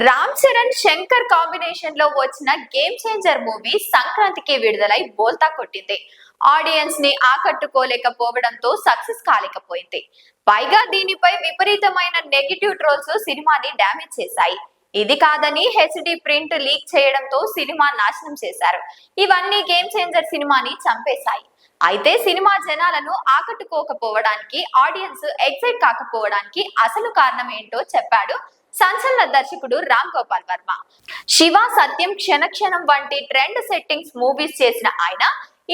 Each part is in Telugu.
రామ్ చరణ్ శంకర్ కాంబినేషన్లో వచ్చిన గేమ్ చేంజర్ మూవీ సంక్రాంతికి విడుదలై బోల్తా కొట్టింది. ఆడియన్స్ని ఆకట్టుకోలేకపోవడంతో సక్సెస్ కాలేకపోయింది. పైగా దీనిపై విపరీతమైన నెగిటివ్ ట్రోల్స్ సినిమాని డ్యామేజ్ చేశాయి. ఇది కాదని హెచ్డి ప్రింట్ లీక్ చేయడంతో సినిమా నాశనం చేశారు. ఇవన్నీ గేమ్ చేంజర్ సినిమాని చంపేశాయి. అయితే సినిమా జనాలను ఆకట్టుకోకపోవడానికి ఆడియన్స్ ఎక్సైట్ కాకపోవడానికి అసలు కారణం ఏంటో చెప్పాడు సంచలన దర్శకుడు రామ్ గోపాల్ వర్మ. శివ సత్యం క్షణక్షణం వంటి ట్రెండ్ సెట్టింగ్స్ మూవీస్ చేసిన ఆయన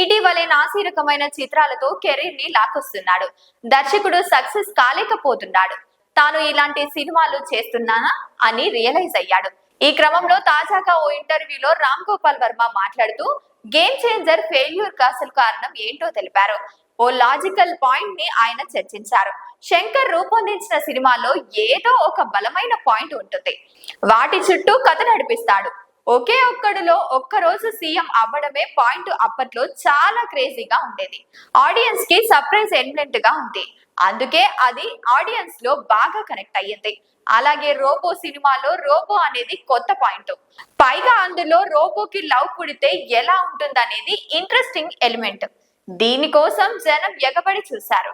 ఇటీవలే నాసిరకమైన చిత్రాలతో కెరీర్ని లాక్కొస్తున్నాడు. దర్శకుడు సక్సెస్ కాలేకపోతున్నాడు. తాను ఇలాంటి సినిమాలు చేస్తున్నానా అని రియలైజ్ అయ్యాడు. ఈ క్రమంలో తాజాగా ఓ ఇంటర్వ్యూలో రామ్ గోపాల్ వర్మ మాట్లాడుతూ గేమ్ చేంజర్ ఫెయిల్యూర్కు అసలు కారణం ఏంటో తెలిపారు. ఓ లాజికల్ పాయింట్ని ఆయన చర్చించారు. శంకర్ రూపొందించిన సినిమాలో ఏదో ఒక బలమైన పాయింట్ ఉంటుంది. వాటి చుట్టూ కథ నడిపిస్తాడు. ఒకే ఒక్కడిలో ఒక్కరోజు సీఎం అవ్వడమే పాయింట్ అప్పట్లో చాలా క్రేజీగా ఉండేది. ఆడియన్స్కి సర్ప్రైజ్ ఎలిమెంట్గా ఉంది. అందుకే అది ఆడియన్స్లో బాగా కనెక్ట్ అయ్యింది. అలాగే రోబో సినిమాలో రోబో అనేది కొత్త పాయింట్. పైగా అందులో రోబోకి లవ్ పుడితే ఎలా ఉంటుందనేది ఇంట్రెస్టింగ్ ఎలిమెంట్ దీనికోసం జనం ఎగబడి చూశారు.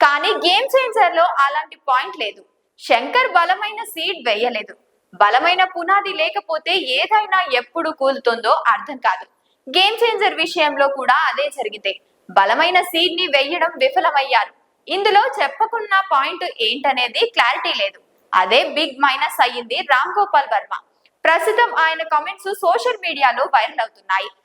కానీ గేమ్ చేంజర్లో అలాంటి పాయింట్ లేదు. శంకర్ బలమైన సీడ్ వేయలేదు. బలమైన పునాది లేకపోతే ఏదైనా ఎప్పుడు కూలుతుందో అర్థం కాదు. గేమ్ చేంజర్ విషయంలో కూడా అదే జరిగింది. బలమైన సీడ్ని వేయడం విఫలమయ్యారు. ఇందులో చెప్పకున్న పాయింట్ ఏంటనేది క్లారిటీ లేదు. అదే బిగ్ మైనస్ అయ్యింది రామ్ గోపాల్ వర్మ. ప్రస్తుతం ఆయన కామెంట్స్ సోషల్ మీడియాలో వైరల్ అవుతున్నాయి.